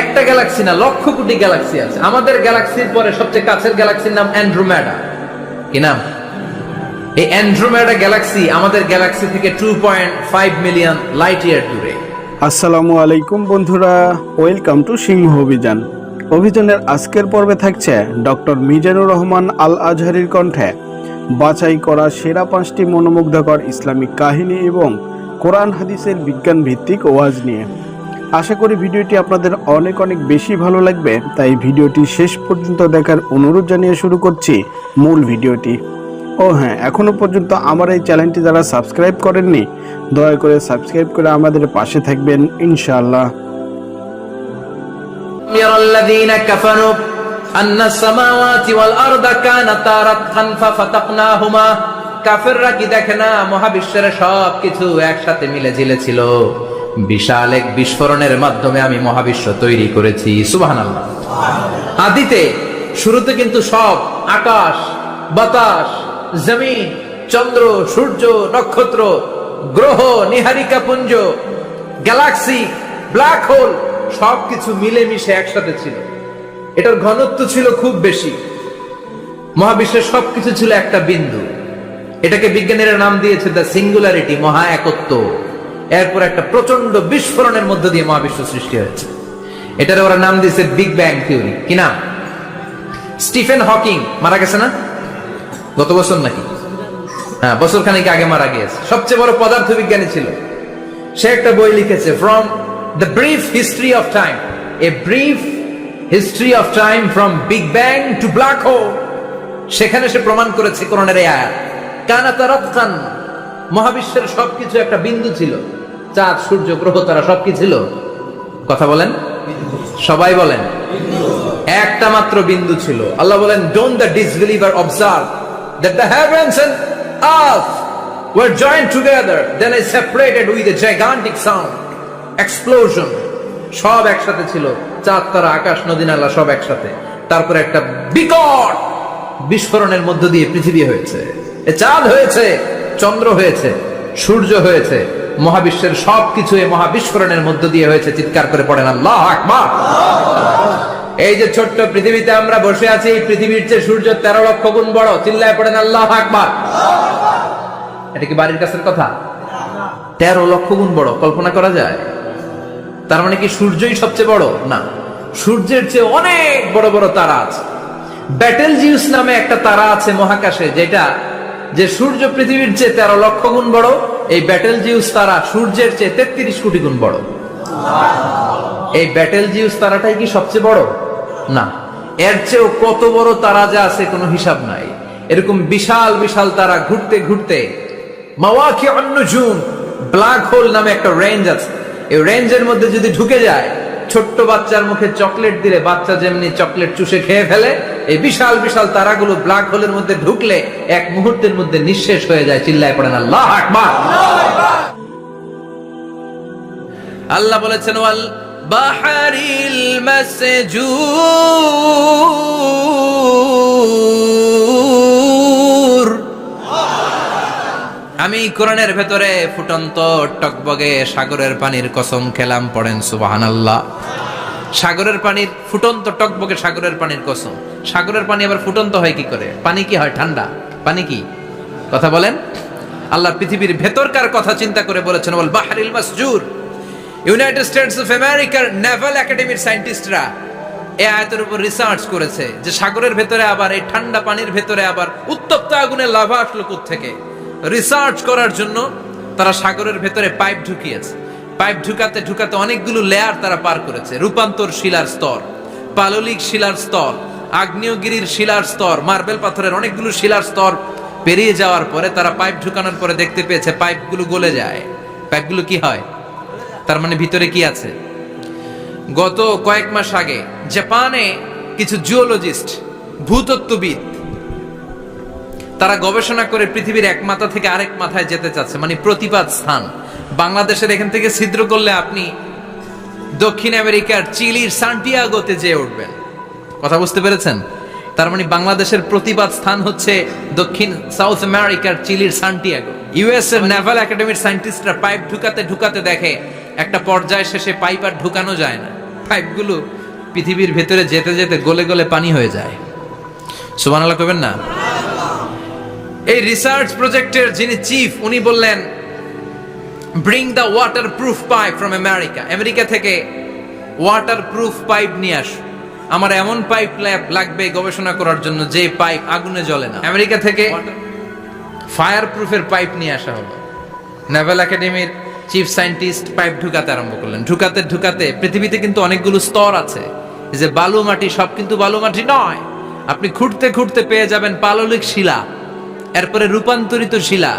একটা গ্যালাক্সি না, লক্ষ কোটি গ্যালাক্সি আছে। আমাদের গ্যালাক্সির পরে সবচেয়ে কাছের গ্যালাক্সির নাম অ্যান্ড্রোমেডা কি নাম? এই অ্যান্ড্রোমেডা গ্যালাক্সি আমাদের গ্যালাক্সি থেকে two point five million light year দূরে। আসসালামু আলাইকুম বন্ধুরা ওয়েলকাম টু সিংহ অভিযান। অভিযানের আজকের পর্বে থাকছে ডক্টর মিজানুর রহমান আল আজহারির কণ্ঠে। বাছাই করা সেরা পাঁচটি মনোমুগ্ধকর ইসলামিক কাহিনী এবং কোরআন হাদিসের বিজ্ঞান ভিত্তিক ওয়াজ নিয়ে। আশা করি ভিডিওটি আপনাদের অনেক অনেক বেশি ভালো লাগবে তাই ভিডিওটি শেষ পর্যন্ত দেখার অনুরোধ জানিয়ে শুরু করছি মূল ভিডিওটি ও হ্যাঁ এখনো পর্যন্ত আমার এই চ্যানেলটি যারা সাবস্ক্রাইব করেননি দয়া করে সাবস্ক্রাইব করে আমাদের পাশে থাকবেন ইনশাআল্লাহ يرى الذين كفروا أن السماوات والأرض كانتا رتقا ففتقناهما কাফেররা কি দেখে না মহাবিশ্বের সব কিছু একসাথে মিলে ঝিলে ছিল বিশাল এক বিস্ফোরণের মাধ্যমে আমি মহাবিশ্ব তৈরি করেছি, সুবহানাল্লাহ। আদিতে, শুরুতে কিন্তু সব আকাশ, বাতাস, জমিন, চন্দ্র, সূর্য, নক্ষত্র, গ্রহ, নিহারিকা পুঞ্জ, গ্যালাক্সি, ব্ল্যাক হোল, সবকিছু মিলেমিশে একসাথে ছিল। এটার ঘনত্ব ছিল খুব বেশি। মহাবিশ্বের সবকিছু ছিল একটা বিন্দু। এটাকে বিজ্ঞানীরা নাম দিয়েছে দ্য সিঙ্গুলারিটি মহা একত্ব এরপর একটা প্রচণ্ড বিস্ফোরণের মধ্য দিয়ে মহাবিশ্ব সৃষ্টি হয়েছে। এটার ওরা নাম দিয়েছে বিগ ব্যাং থিওরি কি নাম? Stephen Hawking. মারা গেছে না? গত বছর নাকি? হ্যাঁ বছর খানিক আগে মারা গিয়েছে। সবচেয়ে বড় পদার্থ বিজ্ঞানী ছিল। সে একটা বই লিখেছে from the brief history of time a brief history of time from big bang to black hole সেখানে সে প্রমাণ করেছে কোরআনের এই আয়াত। কানা তারাতকান মহাবিশ্বের সবকিছু একটা বিন্দু ছিল। চাঁদ, সূর্য, গ্রহ, তারা সব কি ছিল? কথা বলেন। সবাই বলেন। একটা মাত্র বিন্দু ছিল। আল্লাহ বলেন don't the disbeliever observe that the heavens and earth were joined together then I separated with a gigantic sound, explosion. সব একসাথে ছিল। চাঁদ, তারা, আকাশ, নদী, নালা, সব একসাথে। তারপরে একটা বিকট বিস্ফোরণের মধ্য দিয়ে পৃথিবী হয়েছে। এ চাঁদ হয়েছে, চন্দ্র হয়েছে, সূর্য হয়েছে। মহাবিশ্বের সবকিছু এই মহাবিস্ফোরণের মধ্য দিয়ে হয়েছে, চিৎকার করে পড়েন আল্লাহ আকবার। এই যে ছোট্ট পৃথিবীতে আমরা বসে আছি, এই পৃথিবীর চেয়ে সূর্য তেরো লক্ষ গুণ বড়, চিল্লায় পড়েন আল্লাহ আকবার। এটা কি বাড়ির কাছের কথা? তেরো লক্ষ গুণ বড়, কল্পনা করা যায়? তার মানে কি সূর্যই সবচেয়ে বড়? না। সূর্যের চেয়ে অনেক বড় বড় তারা আছে। ব্যাটেল জিউস নামে একটা তারা আছে মহাকাশে, যেটা যে সূর্য পৃথিবীর চেয়ে তেরো লক্ষ গুণ বড় এই ব্যাটেল জিউস তারা সূর্যের চেয়ে তেত্রিশ কোটি গুণ বড়। এই ব্যাটেল জিউস তারাটাই কি সবচেয়ে বড়? না। এর চেয়েও কত বড় তারা যা আছে কোনো হিসাব নাই। এরকম বিশাল বিশাল তারা ঘুরতে ঘুরতে মাওয়াকি অন্নজুম ব্ল্যাক হোল নামে একটা রেঞ্জ আছে। এই রেঞ্জের মধ্যে যদি ঢুকে যায়, ছোট্ট বাচ্চার মুখে চকলেট দিলে বাচ্চা যেমনি চকলেট চুষে খেয়ে ফেলে এই বিশাল বিশাল তারাগুলো ব্ল্যাক হোলের মধ্যে ঢুকলে এক মুহূর্তের মধ্যে নিঃশেষ হয়ে যায়, চিল্লায় পড়েন, আল্লাহ আল্লাহ বলেছেন, ওয়াল বাহারিল মাসজুর। আমি কোরআনের ভেতরে ফুটন্ত টকবগে সাগরের পানির কসম খেলাম, পড়েন, সুবহানাল্লাহ। সাগরের পানির ফুটন্ত টকবগে সাগরের পানির কসম। সাগরের পানি আবার ফুটন্ত হয় কি করে? পানি কি হয়? ঠান্ডা। পানি কি? কথা বলেন। আল্লাহ পৃথিবীর ভেতরকার কথা চিন্তা করে বলেছেন বল বাহারিল মাসজুর। ইউনাইটেড স্টেটস অফ আমেরিকার নেভাল একাডেমির সায়েন্টিস্টরা এই আয়তের উপর রিসার্চ করেছে যে সাগরের ভেতরে আবার, এই ঠান্ডা পানির ভেতরে আবার উত্তপ্ত আগুনের লাভা আসলো থেকে রিসার্চ করার জন্য তারা সাগরের ভেতরে পাইপ ঢুকিয়েছে। পাইপ ঢুকাতে ঢুকাতে অনেকগুলো লেয়ার তারা পার করেছে। রূপান্তর শিলার স্তর, পাললিক শিলার স্তর, আগ্নেয়গিরির শিলার স্তর, মার্বেল পাথরের অনেকগুলো শিলার স্তর পেরিয়ে যাওয়ার পরে তারা পাইপ ঢুকানোর পরে দেখতে পেয়েছে পাইপগুলো গলে যায়। পাইপগুলো কি হয়? তার মানে ভিতরে কি আছে? গত কয়েক মাস আগে জাপানে কিছু জিওলজিস্ট ভূতত্ত্ববিদ, তারা গবেষণা করে পৃথিবীর এক মাথা থেকে আরেক মাথায় যেতে চাচ্ছে মানে প্রতিপাদ স্থান। বাংলাদেশের এখান থেকে ছিদ্র করলে আপনি দক্ষিণ আমেরিকার চিলির সান্টিয়াগোতে যেয়ে উঠবেন। কথা বুঝতে পেরেছেন? তার মানে বাংলাদেশের প্রতিবাদ স্থান হচ্ছে দক্ষিণ সাউথ আমেরিকার চিলির সান্টিয়াগো। ইউএস এর নেভাল একাডেমির সায়েন্টিস্টরা পাইপ ঢুকাতে ঢুকাতে দেখে একটা পর্যায় শেষে পাইপ আর ঢুকানো যায় না। পাইপগুলো পৃথিবীর ভেতরে যেতে যেতে গলে গলে পানি হয়ে যায়। সুবান আল্লাহ না? এই রিসার্চ প্রজেক্টের যিনি চিফ উনি বললেন bring the water proof pipe from America America থেকে ওয়াটার প্রুফ পাইপ নিয়ে আস। আমার এমন পাইপ লাগবে গবেষণা করার জন্য যে পাইপ আগুনে জ্বলে না। আমেরিকা থেকে ফায়ার প্রুফের পাইপ নিয়ে আসা হলো। নেভাল একাডেমির চিফ সায়েন্টিস্ট পাইপ ঢুকাতে আরম্ভ করলেন। ঢুকাতে ঢুকাতে পৃথিবীতে কিন্তু অনেকগুলো স্তর আছে। যে বালু মাটি, সব কিন্তু বালু মাটি নয়। আপনি খুঁড়তে খুঁড়তে পেয়ে যাবেন পাললিক শিলা, এরপরে রূপান্তরিত শিলা,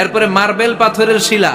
এরপরে মার্বেল পাথরের শিলা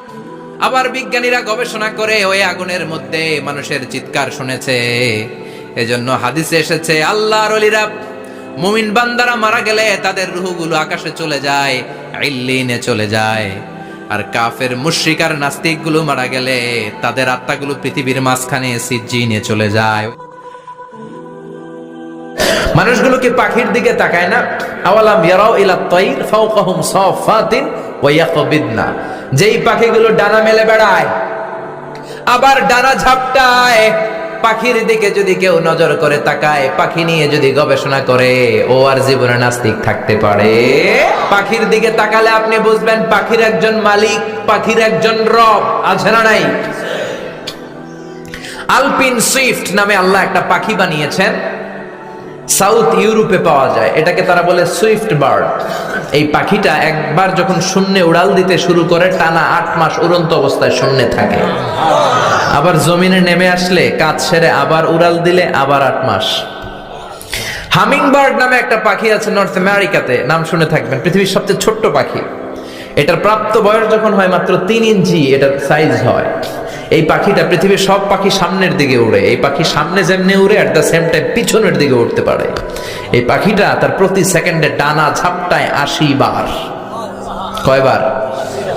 আবার বিজ্ঞানীরা গবেষণা করে ওই আগুনের মধ্যে মানুষের চিৎকার শুনেছে। এজন্য হাদিসে এসেছে, আল্লাহর অলিরা মুমিন বান্দারা মারা গেলে তাদের রুহগুলো আকাশে চলে যায়, ইল্লিনে চলে যায়। আর কাফের মুশরিক আর নাস্তিকগুলো মারা গেলে তাদের আত্মাগুলো পৃথিবীর মাঝখানে সিজ্জিনে চলে যায়। মানুষগুলোকে পাখির দিকে তাকায় না? আওয়ালাম ইয়ারাও ইলা তাইর ফাওকাহুম সাফাতিন ওয়া ইয়াকবিদনা। যেই পাখিগুলো ডানা মেলে বেড়ায়, আবার ডানা ঝাপটায়, পাখির দিকে যদি কেউ নজর করে তাকায়, পাখি নিয়ে যদি গবেষণা করে, ও আর জীবনে নাস্তিক থাকতে পারে। পাখির দিকে তাকালে আপনি বুঝবেন পাখির একজন মালিক, পাখির একজন রব, আছে না নাই? আলপিন সুইফট নামে আল্লাহ একটা পাখি বানিয়েছেন। সাউথ ইউরোপে পাওয়া যায়। এটাকে তারা বলে সুইফট বার্ড। এই পাখিটা একবার যখন শূন্যে উড়াল দিতে শুরু করে, টানা আট মাস উড়ন্ত অবস্থায় শূন্যে থাকে। আবার জমিনে নেমে আসলে কাজ সেরে আবার উড়াল দিলে আবার আট মাস। হামিং বার্ড নামে একটা পাখি আছে নর্থ আমেরিকাতে। নাম শুনে থাকবেন, পৃথিবীর সবচেয়ে ছোট্ট পাখি। এটার প্রাপ্ত বয়স যখন হয় মাত্র তিন ইঞ্চি, এটার সাইজ হয়। এই পাখিটা পৃথিবীর সব পাখি সামনের দিকে উড়ে। এই পাখি সামনে যেমনি উড়ে অ্যাট দ্য সেম টাইম পিছনের দিকে উঠতে পারে। এই পাখিটা তার প্রতি সেকেন্ডে ডানা ঝাপটায় আশি বার। কয়বার?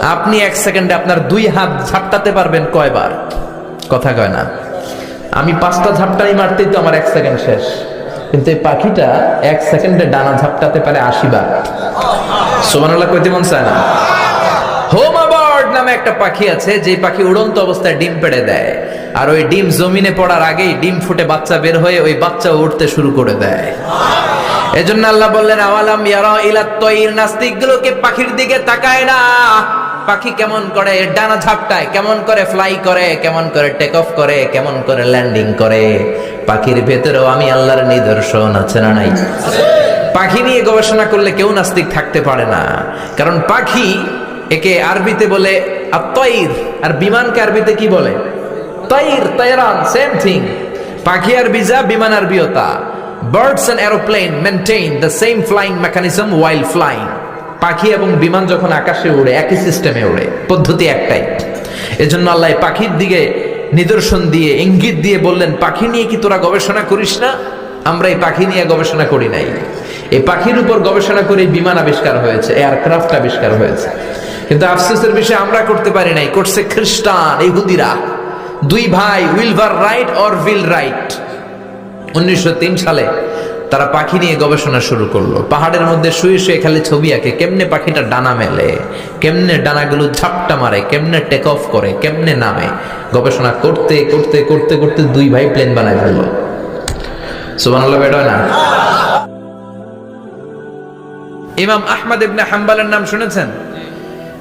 আপনি এক সেকেন্ডে আপনার দুই হাত ঝাপটাতে পারবেন কয়বার? কথা কয় না। আমি পাঁচটা ঝাপটাই মারতেই তো আমার এক সেকেন্ড শেষ। কিন্তু এই পাখিটা এক সেকেন্ডে ডানা ঝাপটাতে পারে আশি বার। সোমানুল্লাহ কইতে মন চায় না। হোমা বার্ড নামে একটা পাখি আছে যে পাখি উড়ন্ত অবস্থায় ডিম পেড়ে দেয়। আর ওই ডিম জমিনে পড়ার আগেই ডিম ফুটে বাচ্চা বের হয়ে ওই বাচ্চা উঠতে শুরু করে দেয়। এজন্য আল্লাহ বললেন, আওয়ালাম ইয়ারা ইলা তৈর পাখির দিকে তাকায় না। পাখি কেমন করে ডানা ঝাপটায়, কেমন করে ফ্লাই করে, কেমন করে টেক অফ করে, কেমন করে ল্যান্ডিং করে। পাখির ভেতরেও আমি আল্লাহর নিদর্শন আছে না নাই? পাখি নিয়ে গবেষণা করলে কেউ নাস্তিক থাকতে পারে না। কারণ পাখি একে আরবিতে বলে আত্তইর আর বিমানকে আরবিতে কি বলে? তৈর তৈরান সেম থিং পাখি আর বিজা বিমান আর বিয়তা birds and aeroplane maintain the same flying mechanism while flying পাখি এবং বিমান যখন আকাশে উড়ে, একই সিস্টেমে উড়ে। পদ্ধতি একটাই। এজন্য আল্লাহ পাখির দিকে নিদর্শন দিয়ে, ইঙ্গিত দিয়ে বললেন, পাখি নিয়ে কি তোরা গবেষণা করিস না? আমরা এই পাখি নিয়ে গবেষণা করি নাই। এই পাখির উপর গবেষণা করে বিমান আবিষ্কার হয়েছে এয়ারক্রাফট আবিষ্কার হয়েছে। কিন্তু আফসোসের বিষয়ে আমরা করতে পারি নাই। করছে খ্রিস্টান, ইহুদিরা। দুই ভাই, উইলভার রাইট অর উইল রাইট। উনিশশো তিন সালে তারা পাখি নিয়ে গবেষণা শুরু করল। পাহাড়ের মধ্যে শুয়ে শুয়ে খালি ছবি আঁকে, কেমনে পাখিটা ডানা মেলে, কেমনে ডানাগুলো ঝাপটা মারে, কেমনে টেক অফ করে, কেমনে নামে। গবেষণা করতে করতে করতে করতে দুই ভাই প্লেন বানায় ফেলল। সুবহানাল্লাহ বেটা না? ইমাম আহমদ ইবনে হাম্বালের নাম শুনেছেন?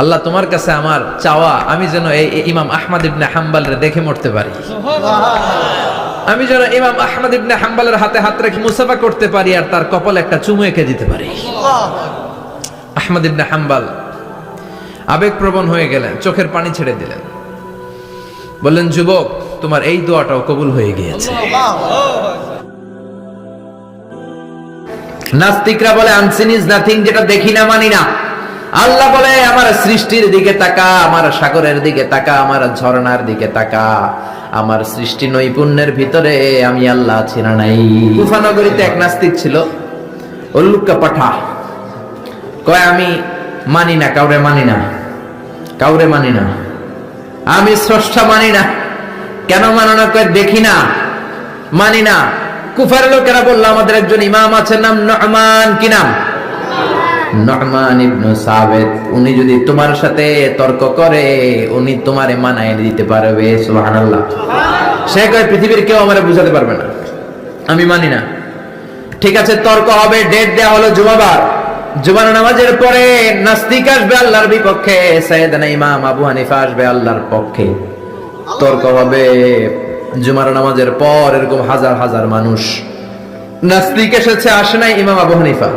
আল্লাহ তোমার কাছে আমার চাওয়া, আমি যেন এই ইমাম আহমদ ইবনে হাম্বালরে দেখে মরতে পারি। আমি যেন ইমাম আহমদ ইবনে হাম্বালের হাতে হাত রেখে মুসাফা করতে পারি আর তার কপালে একটা চুমু এঁকে দিতে পারি। আহমদ ইবনে হাম্বাল আবেগপ্রবণ হয়ে গেলেন, চোখের পানি ছেড়ে দিলেন। বললেন, যুবক, তোমার এই দোয়াটাও কবুল হয়ে গিয়েছে। নাস্তিকরা বলে আনসিন ইজ নাথিং যেটা দেখি না, মানি না। আল্লাহ বলে, আমার সৃষ্টির দিকে তাকা, আমার সাগরের দিকে তাকা, আমার ঝর্ণার দিকে তাকা। আমার সৃষ্টি নৈপুণ্যের ভিতরে আমি আল্লাহ আছি না নাই। কুফানগরীতে এক নাস্তিক ছিল উল্লুক্কা পাঠা। কয়, আমি মানি না, কাউরে মানি না, কাউরে মানি না। আমি স্রষ্টা মানি না। কেন মানো না? কয়, দেখি না, মানি না। কুফার লোকেরা বলল, আমাদের একজন ইমাম আছে নাম নহমান কি নাম? উনি যদি তোমার সাথে তর্ক করে, উনি তোমারে মানায় দিতে পারবে, সুবহানাল্লাহ। সে কয়, পৃথিবীর কেউ আমারে বুঝাতে পারবে না। আমি মানি না। ঠিক আছে, তর্ক হবে, ডেট দেওয়া হলো জুমাবার। জুমার নামাজের পরে নাস্তিক আসবে আল্লাহর বিপক্ষে, সাইয়েদনা ইমাম আবু হানিফা আসবে আল্লাহর পক্ষে। তর্ক হবে, জুমার নামাজের পর এরকম হাজার হাজার মানুষ। নাস্তিক এসেছে, আসে নাই ইমাম আবু হানিফা।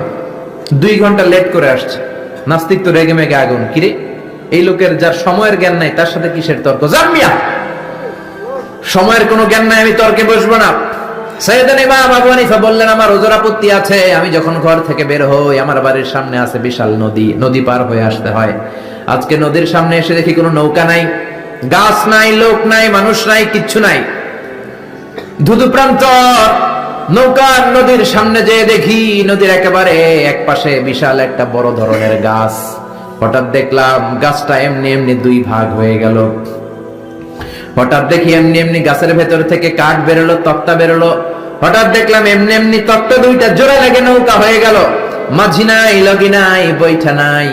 দুই ঘণ্টা লেট করে আসছে। নাস্তিক তো রেগে মেগে আগুন। কিরে এই লোকের যার সময়ের জ্ঞান নাই, তার সাথে কিসের তর্ক? জামিয়া সময়ের কোনো জ্ঞান নাই, আমি তর্কে বসবো না। বললেন, আমার ওজোর আপত্তি আছে, আমি যখন ঘর থেকে বের হই, আমার বাড়ির সামনে আছে বিশাল নদী। নদী পার হয়ে আসতে হয়। আজকে নদীর সামনে এসে দেখি কোনো নৌকা নাই। গাছ নাই, লোক নাই, মানুষ নাই, কিচ্ছু নাই। ধুধু প্রান্তর নৌকা নদীর সামনে যেয়ে দেখি, নদীর একেবারে এক পাশে বিশাল একটা বড় ধরনের গাছ। হঠাৎ দেখলাম গাছটা এমনি এমনি দুই ভাগ হয়ে গেল। হঠাৎ দেখি এমনি এমনি গাছের ভেতর থেকে কাঠ বেরোলো, তক্তা বেরোলো। হঠাৎ দেখলাম এমনি এমনি তক্তা দুইটা জোড়া লাগে নৌকা হয়ে গেল। মাঝি নাই, লগি নাই, বৈঠা নাই।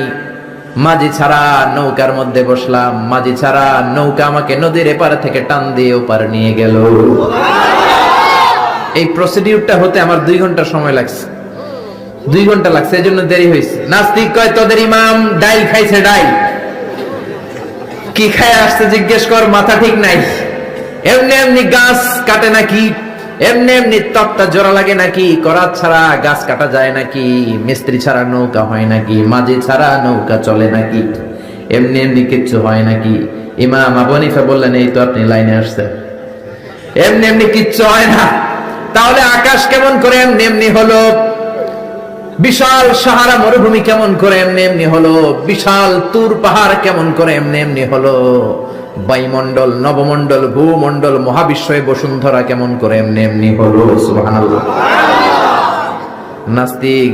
মাঝি ছাড়া নৌকার মধ্যে বসলাম। মাঝি ছাড়া নৌকা আমাকে নদীর এপার থেকে টান দিয়ে ওপার নিয়ে গেল। এই প্রসিডিউরটা হতে আমার দুই ঘণ্টা সময় লাগছে। দুই ঘণ্টা লাগছে এই জন্য দেরি হয়েছে। নাস্তিক কয়, তোদের ইমাম ডাইল খাইছে ডাইল। কি খায় আসতে জিজ্ঞেস কর, মাথা ঠিক নাই। এমনি এমনি গাছ কাটে নাকি? এমনি এমনি তক্তা জোড়া লাগে নাকি? করাত ছাড়া গাছ কাটা যায় নাকি? মিস্ত্রি ছাড়া নৌকা হয় নাকি? মাঝি ছাড়া নৌকা চলে নাকি? এমনি এমনি কিচ্ছু হয় নাকি? ইমাম আবু হানিফা বললেন, এই তো আপনি লাইনে আসছেন। এমনি এমনি কিচ্ছু হয় না। তাহলে আকাশ কেমন করে? এমনি এমনি হলো। বিশাল সাহারা মরুভূমি কেমন করে? এমনি এমনি হলো। বিশাল তুর পাহাড় কেমন করে? এমনি এমনি হলো। বায়ুমণ্ডল নবমন্ডল ভূমন্ডল মহাবিশ্বয় বসুন্ধরা কেমন করে? এমনি এমনি হলো। সুবহানাল্লাহ। নাস্তিক